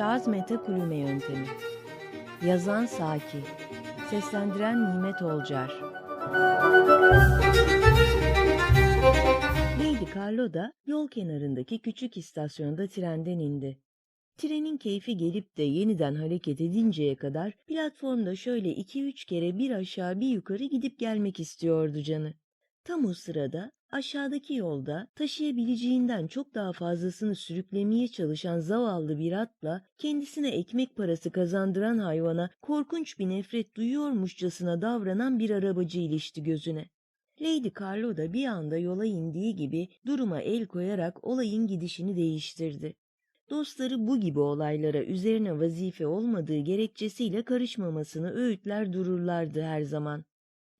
Şaz Mete Kulüme Yöntemi Yazan Saki Seslendiren Nimet Olcar Lady Carlo da yol kenarındaki küçük istasyonda trenden indi. Trenin keyfi gelip de yeniden hareket edinceye kadar platformda şöyle iki üç kere bir aşağı bir yukarı gidip gelmek istiyordu canı. Tam o sırada aşağıdaki yolda taşıyabileceğinden çok daha fazlasını sürüklemeye çalışan zavallı bir atla kendisine ekmek parası kazandıran hayvana korkunç bir nefret duyuyormuşçasına davranan bir arabacı ilişti gözüne. Lady Carlo da bir anda yola indiği gibi duruma el koyarak olayın gidişini değiştirdi. Dostları bu gibi olaylara üzerine vazife olmadığı gerekçesiyle karışmamasını öğütler dururlardı her zaman.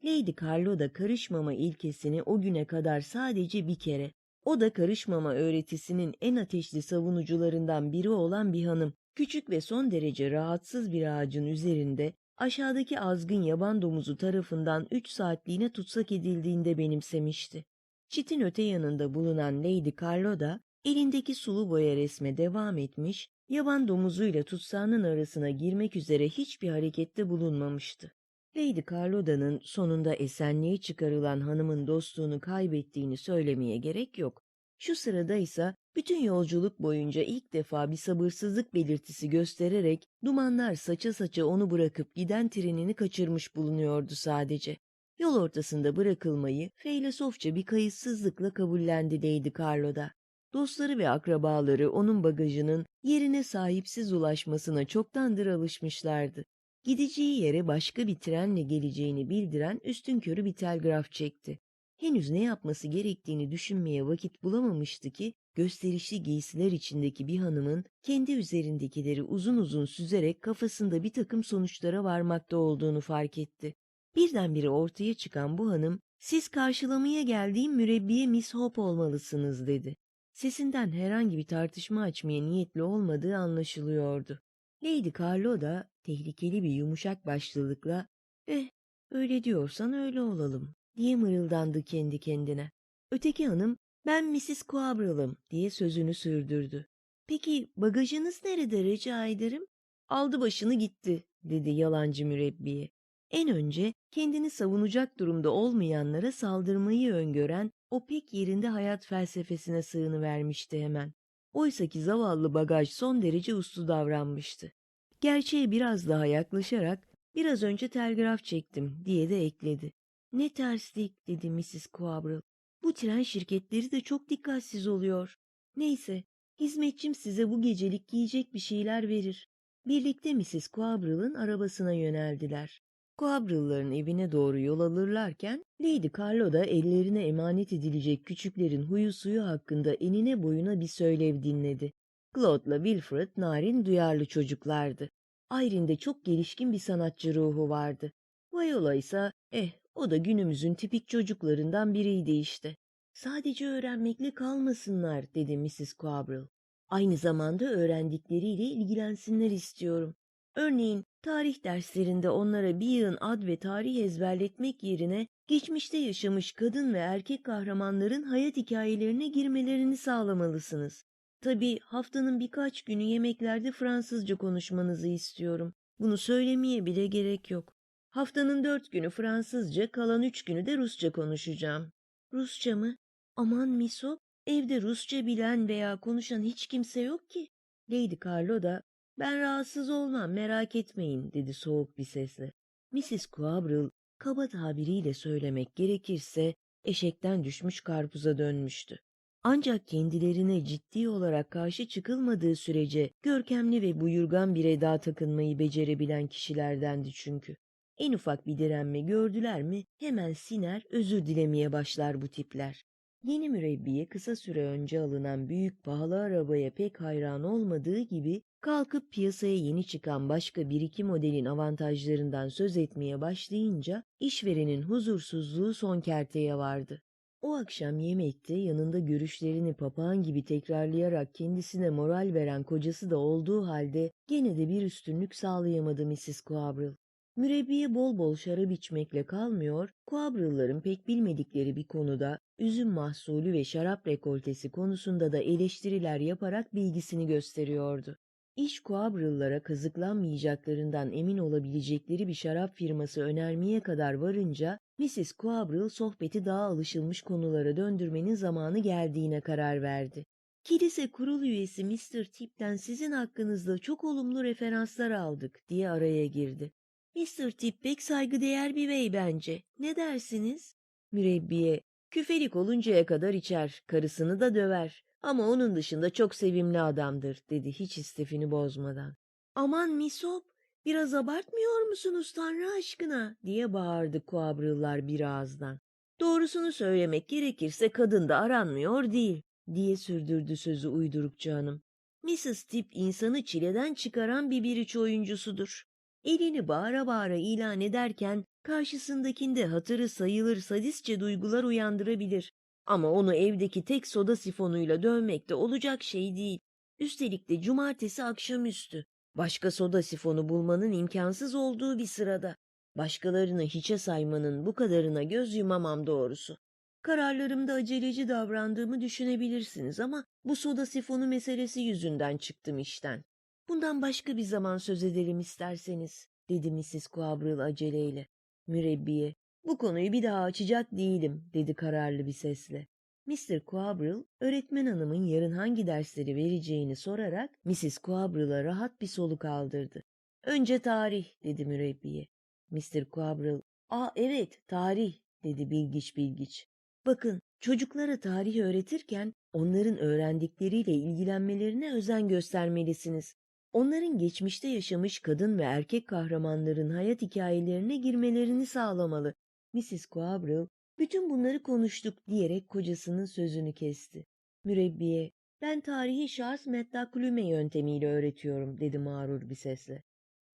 Lady Carlo da karışmama ilkesini o güne kadar sadece bir kere, o da karışmama öğretisinin en ateşli savunucularından biri olan bir hanım, küçük ve son derece rahatsız bir ağacın üzerinde aşağıdaki azgın yaban domuzu tarafından üç saatliğine tutsak edildiğinde benimsemişti. Çitin öte yanında bulunan Lady Carlo da elindeki sulu boya resme devam etmiş, yaban domuzuyla tutsağının arasına girmek üzere hiçbir harekette bulunmamıştı. Lady Carloda'nın sonunda esenliğe çıkarılan hanımın dostluğunu kaybettiğini söylemeye gerek yok. Şu sırada ise bütün yolculuk boyunca ilk defa bir sabırsızlık belirtisi göstererek dumanlar saça saça onu bırakıp giden trenini kaçırmış bulunuyordu sadece. Yol ortasında bırakılmayı feylesofça bir kayıtsızlıkla kabullendi Lady Carlo'da. Dostları ve akrabaları onun bagajının yerine sahipsiz ulaşmasına çoktandır alışmışlardı. Gideceği yere başka bir trenle geleceğini bildiren üstünkörü bir telgraf çekti. Henüz ne yapması gerektiğini düşünmeye vakit bulamamıştı ki gösterişli giysiler içindeki bir hanımın kendi üzerindekileri uzun uzun süzerek kafasında bir takım sonuçlara varmakta olduğunu fark etti. Birdenbire ortaya çıkan bu hanım, siz karşılamaya geldiğim mürebbiye Miss Hope olmalısınız dedi. Sesinden herhangi bir tartışma açmaya niyetli olmadığı anlaşılıyordu. Lady Carlo da tehlikeli bir yumuşak başlılıkla ''Eh, öyle diyorsan öyle olalım.'' diye mırıldandı kendi kendine. Öteki hanım ''Ben Mrs. Quabral'ım.'' diye sözünü sürdürdü. ''Peki bagajınız nerede rica ederim?'' ''Aldı başını gitti.'' dedi yalancı mürebbiye. En önce kendini savunacak durumda olmayanlara saldırmayı öngören o pek yerinde hayat felsefesine sığını vermişti hemen. Oysaki zavallı bagaj son derece uslu davranmıştı. Gerçeğe biraz daha yaklaşarak biraz önce telgraf çektim diye de ekledi. Ne terslik dedi Mrs. Quabrel. Bu tren şirketleri de çok dikkatsiz oluyor. Neyse hizmetçim size bu gecelik giyecek bir şeyler verir. Birlikte Mrs. Quabrel'ın arabasına yöneldiler. Quabrel'ların evine doğru yol alırlarken Lady Carlo da ellerine emanet edilecek küçüklerin huyu suyu hakkında enine boyuna bir söylev dinledi. Claude'la Wilfred narin duyarlı çocuklardı. Ayrin'de çok gelişkin bir sanatçı ruhu vardı. Viola ise eh o da günümüzün tipik çocuklarından biriydi işte. Sadece öğrenmekle kalmasınlar dedi Mrs. Quabrel. Aynı zamanda öğrendikleriyle ilgilensinler istiyorum. Örneğin tarih derslerinde onlara bir yığın ad ve tarih ezberletmek yerine geçmişte yaşamış kadın ve erkek kahramanların hayat hikayelerine girmelerini sağlamalısınız. Tabii haftanın birkaç günü yemeklerde Fransızca konuşmanızı istiyorum. Bunu söylemeye bile gerek yok. Haftanın dört günü Fransızca, kalan üç günü de Rusça konuşacağım. Rusça mı? Aman Miso, evde Rusça bilen veya konuşan hiç kimse yok ki. Lady Carlo da ben rahatsız olmam merak etmeyin dedi soğuk bir sesle. Mrs. Quabrel kaba tabiriyle söylemek gerekirse eşekten düşmüş karpuza dönmüştü. Ancak kendilerine ciddi olarak karşı çıkılmadığı sürece görkemli ve buyurgan bir eda takınmayı becerebilen kişilerdendi çünkü. En ufak bir direnme gördüler mi hemen siner özür dilemeye başlar bu tipler. Yeni mürebbiye kısa süre önce alınan büyük pahalı arabaya pek hayran olmadığı gibi kalkıp piyasaya yeni çıkan başka bir iki modelin avantajlarından söz etmeye başlayınca işverenin huzursuzluğu son kerteye vardı. O akşam yemekte yanında görüşlerini papağan gibi tekrarlayarak kendisine moral veren kocası da olduğu halde gene de bir üstünlük sağlayamadı Mrs. Quabrel. Mürebbiye bol bol şarap içmekle kalmıyor, Quabrel'ların pek bilmedikleri bir konuda üzüm mahsulü ve şarap rekoltesi konusunda da eleştiriler yaparak bilgisini gösteriyordu. İş Quabrıl'lara kazıklanmayacaklarından emin olabilecekleri bir şarap firması önermeye kadar varınca, Mrs. Quabril sohbeti daha alışılmış konulara döndürmenin zamanı geldiğine karar verdi. Kilise kurul üyesi Mr. Tip'ten sizin hakkınızda çok olumlu referanslar aldık diye araya girdi. Mr. Tip pek saygıdeğer bir bey bence. Ne dersiniz? Mürebbiye, küfelik oluncaya kadar içer, karısını da döver. Ama onun dışında çok sevimli adamdır, dedi hiç istifini bozmadan. Aman misop, biraz abartmıyor musunuz Tanrı aşkına, diye bağırdı kuabrıllar bir ağızdan. Doğrusunu söylemek gerekirse kadın da aranmıyor değil, diye sürdürdü sözü uydurukçu hanım. Mrs. Tip insanı çileden çıkaran bir biriç oyuncusudur. Elini bağıra bağıra ilan ederken karşısındakinde hatırı sayılır sadistçe duygular uyandırabilir. Ama onu evdeki tek soda sifonuyla dövmek de olacak şey değil. Üstelik de cumartesi akşamüstü. Başka soda sifonu bulmanın imkansız olduğu bir sırada. Başkalarını hiçe saymanın bu kadarına göz yumamam doğrusu. Kararlarımda aceleci davrandığımı düşünebilirsiniz ama bu soda sifonu meselesi yüzünden çıktım işten. Bundan başka bir zaman söz edelim isterseniz, dedi Mrs. Quabril aceleyle. Mürebbiye, bu konuyu bir daha açacak değilim, dedi kararlı bir sesle. Mr. Quabril, öğretmen hanımın yarın hangi dersleri vereceğini sorarak Mrs. Quabril'a rahat bir soluk aldırdı. Önce tarih, dedi mürebbiye. Mr. Quabril, aa evet, tarih, dedi bilgiç bilgiç. Bakın, çocuklara tarih öğretirken onların öğrendikleriyle ilgilenmelerine özen göstermelisiniz. Onların geçmişte yaşamış kadın ve erkek kahramanların hayat hikayelerine girmelerini sağlamalı. Mrs. Quabril, bütün bunları konuştuk diyerek kocasının sözünü kesti. Mürebbiye, ben tarihi şahs mettaklume yöntemiyle öğretiyorum, dedi mağrur bir sesle.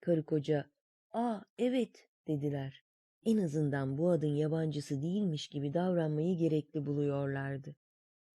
Karı koca, aa evet, dediler. En azından bu adın yabancısı değilmiş gibi davranmayı gerekli buluyorlardı.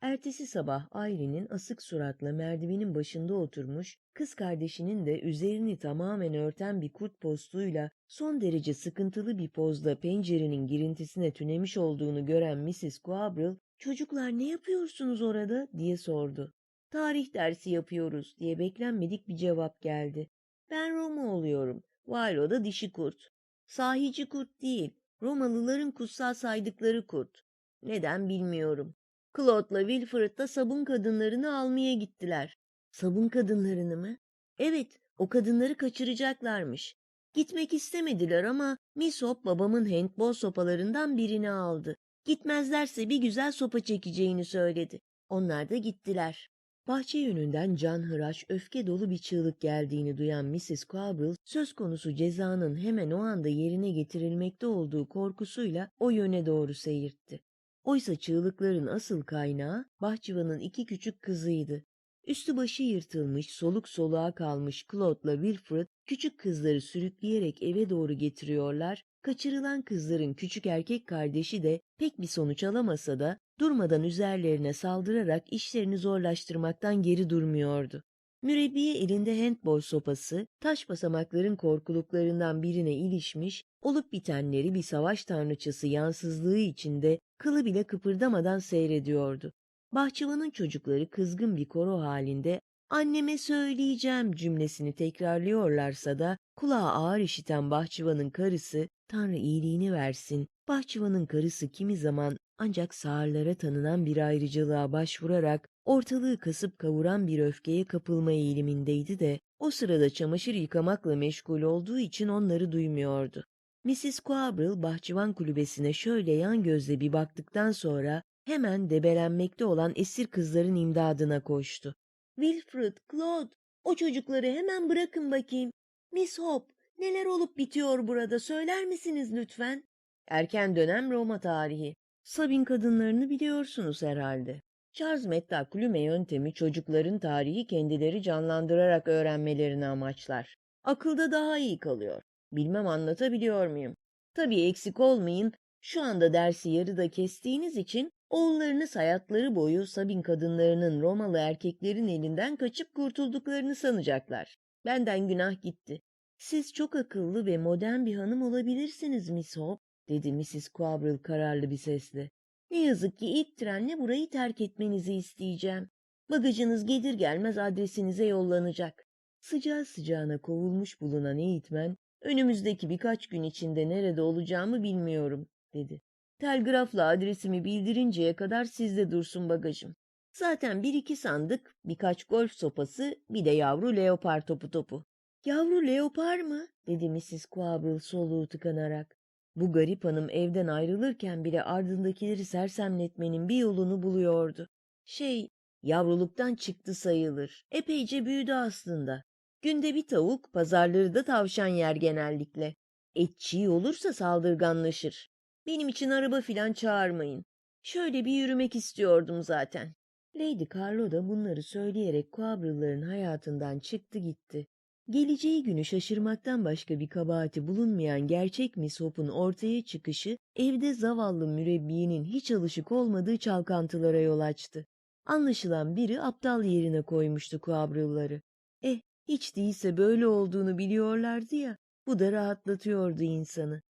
Ertesi sabah Aylin'in asık suratla merdivenin başında oturmuş, kız kardeşinin de üzerini tamamen örten bir kurt postuyla son derece sıkıntılı bir pozda pencerenin girintisine tünemiş olduğunu gören Mrs. Quabril, ''Çocuklar ne yapıyorsunuz orada?'' diye sordu. ''Tarih dersi yapıyoruz.'' diye beklenmedik bir cevap geldi. ''Ben Roma oluyorum. Valo da dişi kurt. Sahici kurt değil, Romalıların kutsal saydıkları kurt. Neden bilmiyorum. Claude'la Wilfred da sabun kadınlarını almaya gittiler. Sabun kadınlarını mı? Evet, o kadınları kaçıracaklarmış. Gitmek istemediler ama Miss Hop babamın handball sopalarından birini aldı. Gitmezlerse bir güzel sopa çekeceğini söyledi. Onlar da gittiler. Bahçe yönünden canhıraş, öfke dolu bir çığlık geldiğini duyan Mrs. Quabril, söz konusu cezanın hemen o anda yerine getirilmekte olduğu korkusuyla o yöne doğru seyirtti. Oysa çığlıkların asıl kaynağı bahçıvanın iki küçük kızıydı. Üstü başı yırtılmış, soluk soluğa kalmış Claude'la Wilfred küçük kızları sürükleyerek eve doğru getiriyorlar. Kaçırılan kızların küçük erkek kardeşi de pek bir sonuç alamasa da durmadan üzerlerine saldırarak işlerini zorlaştırmaktan geri durmuyordu. Mürebbiye elinde handball sopası, taş basamakların korkuluklarından birine ilişmiş, olup bitenleri bir savaş tanrıçası yansızlığı içinde kılı bile kıpırdamadan seyrediyordu. Bahçıvanın çocukları kızgın bir koro halinde anneme söyleyeceğim cümlesini tekrarlıyorlarsa da kulağa ağır işiten bahçıvanın karısı Tanrı iyiliğini versin. Bahçıvanın karısı kimi zaman ancak sağırlara tanınan bir ayrıcalığa başvurarak ortalığı kasıp kavuran bir öfkeye kapılma eğilimindeydi de o sırada çamaşır yıkamakla meşgul olduğu için onları duymuyordu. Mrs. Quabril bahçıvan kulübesine şöyle yan gözle bir baktıktan sonra hemen debelenmekte olan esir kızların imdadına koştu. Wilfred, Claude, o çocukları hemen bırakın bakayım. Miss Hope, neler olup bitiyor burada söyler misiniz lütfen? Erken dönem Roma tarihi. Sabin kadınlarını biliyorsunuz herhalde. Charles Mettaklume yöntemi çocukların tarihi kendileri canlandırarak öğrenmelerini amaçlar. Akılda daha iyi kalıyor. Bilmem anlatabiliyor muyum? Tabii eksik olmayın, şu anda dersi yarıda kestiğiniz için oğullarınız hayatları boyu Sabin kadınlarının Romalı erkeklerin elinden kaçıp kurtulduklarını sanacaklar. Benden günah gitti. Siz çok akıllı ve modern bir hanım olabilirsiniz Miss Hope, dedi Mrs. Quabril kararlı bir sesle. Ne yazık ki ilk trenle burayı terk etmenizi isteyeceğim. Bagajınız gelir gelmez adresinize yollanacak. Sıcağı sıcağına kovulmuş bulunan eğitmen, önümüzdeki birkaç gün içinde nerede olacağımı bilmiyorum, dedi. Telgrafla adresimi bildirinceye kadar sizde dursun bagajım. Zaten bir iki sandık, birkaç golf sopası, bir de yavru leopar topu topu. Yavru leopar mı? dedi Mrs. Quabrel soluğu tıkanarak. Bu garip hanım evden ayrılırken bile ardındakileri sersemletmenin bir yolunu buluyordu. Şey, yavruluktan çıktı sayılır. Epeyce büyüdü aslında. Günde bir tavuk, pazarları da tavşan yer genellikle. Et çiğ olursa saldırganlaşır. Benim için araba filan çağırmayın. Şöyle bir yürümek istiyordum zaten. Lady Carlo da bunları söyleyerek Quabrel'ların hayatından çıktı gitti. Geleceği günü şaşırmaktan başka bir kabahati bulunmayan gerçek Miss Hope'un ortaya çıkışı evde zavallı mürebbiyinin hiç alışık olmadığı çalkantılara yol açtı. Anlaşılan biri aptal yerine koymuştu Quabrel'ları. Eh, hiç değilse böyle olduğunu biliyorlardı ya, bu da rahatlatıyordu insanı.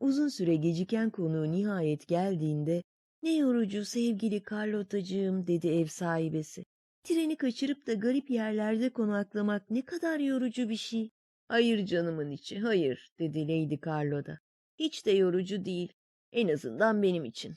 Uzun süre geciken konuğu nihayet geldiğinde, ''Ne yorucu sevgili Carlottacığım'' dedi ev sahibesi. ''Treni kaçırıp da garip yerlerde konaklamak ne kadar yorucu bir şey.'' ''Hayır canımın içi, hayır'' dedi Lady Carlo da. ''Hiç de yorucu değil. En azından benim için.